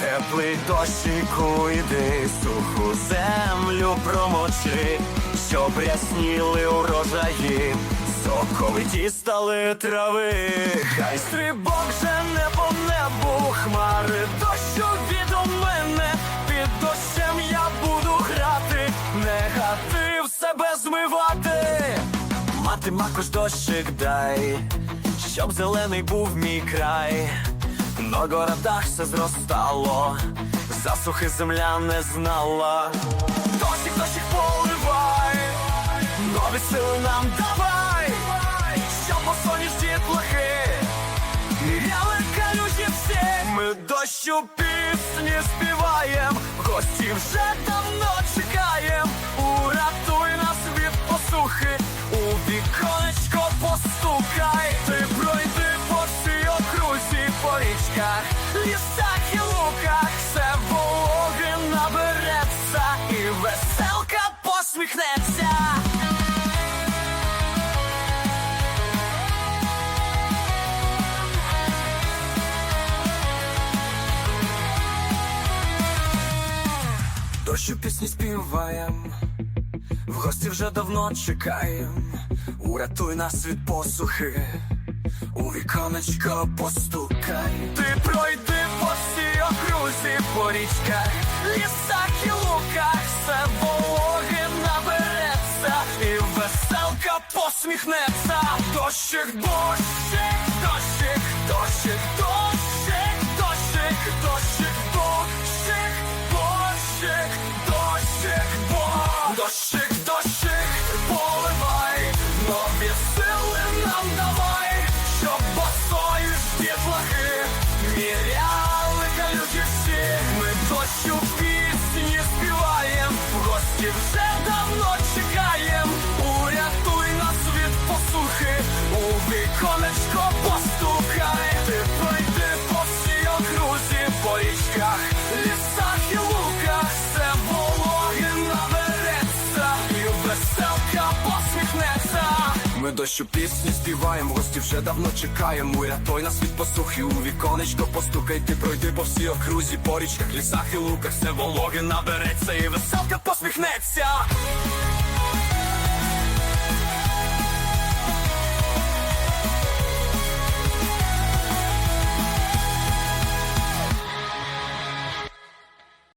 Теплий дощику йди, суху землю промочи, щоб рясніли урожаї, соковиті стали трави, хай стрибок жене по небу, хмари дощу від у мене, під дощем я буду грати, негатив себе змивати. Мати макош дощик дай, щоб зелений був мій край. На городах все зростало, засухи земля не знала. Дощик, дощик поливай, нові сили нам давай, щоб посоніж дітлахи, міряли калюжі всі. Ми дощу пісні співаєм, гості вже давно чекаєм. Річках, лісах і луках, все вологи набереться, і веселка посміхнеться. Дощу пісні співаєм, в гості вже давно чекаєм. Урятуй нас від посухи, у віконечко постукай. Ти пройди по всій окрузі, по річках, лісах і луках, все вологи набереться, і веселка посміхнеться. Дощик, дощик, дощик, дощик, дощик, дощик, дощик, дощик, дощик, дощик, бо дощик, дощик, поливай, нові сили нам давай, в вже давно чекаєм. Урятуй нас від посухи, у віконечко постукай. Ти пройди по всій окрузі, по річках, лісах і луках, все вологи набереться, і веселка посміхнеться. Ми дощу пісні співаємо, гості вже давно чекаємо. Рятой нас від посухи у віконечко постукайте пройди по всій окрузі, по річках, лісах і луках, все вологи набереться, і веселка посміхнеться.